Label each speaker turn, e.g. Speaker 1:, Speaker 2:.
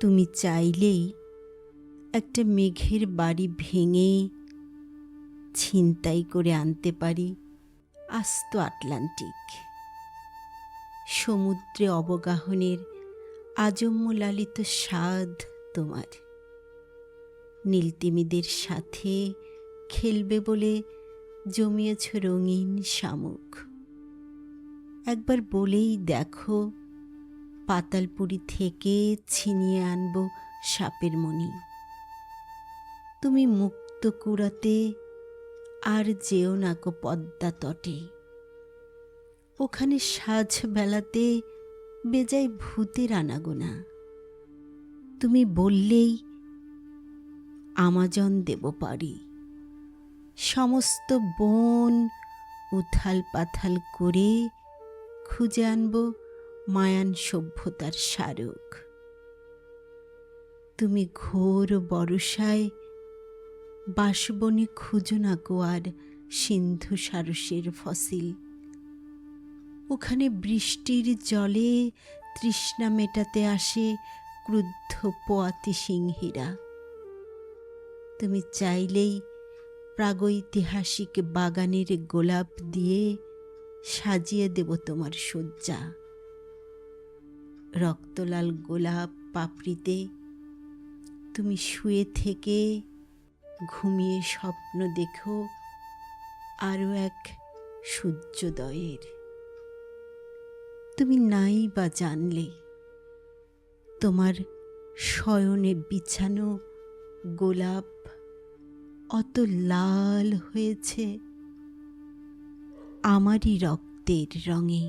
Speaker 1: তুমি চাইলেই একটা মেঘের বাড়ি ভেঙে ছিনতাই করে আনতে পারি আস্ত আটলান্টিক। সমুদ্রে অবগাহনের আজম্য লালিত স্বাদ তোমার। নীলতিমিদের সাথে খেলবে বলে জমিয়েছ রঙিন শামুক। একবার বলেই দেখো পাতালপুরি থেকে ছিনিয়ে আনব সাপের মণি। তুমি মুক্ত কুড়াতে আর যেও না কো পদ্মা তটে। ওখানে সাজ বেলাতে বেজায় ভূতের আনাগোনা। তুমি বললেই আমাজন দেব পারি। সমস্ত বন উথাল পাথাল করে খুঁজে আনব মায়ান সভ্যতার স্মারক। তুমি ঘোর বরসায় বাসবনে খুঁজো না গোয়ার সিন্ধু সারসের ফসিল। ওখানে বৃষ্টির জলে তৃষ্ণা মেটাতে আসে ক্রুদ্ধ পোয়াতি সিংহীরা। তুমি চাইলেই প্রাগৈতিহাসিক বাগানের গোলাপ দিয়ে সাজিয়ে দেব তোমার শয্যা। রক্তলাল গোলাপ পাপড়িতে তুমি শুয়ে থেকে ঘুমিয়ে স্বপ্ন দেখো আরও এক সূর্যোদয়ের। তুমি নাই বা জানলে, তোমার শয়নে বিছানো গোলাপ অত লাল হয়েছে, আমারই রক্তের রঙে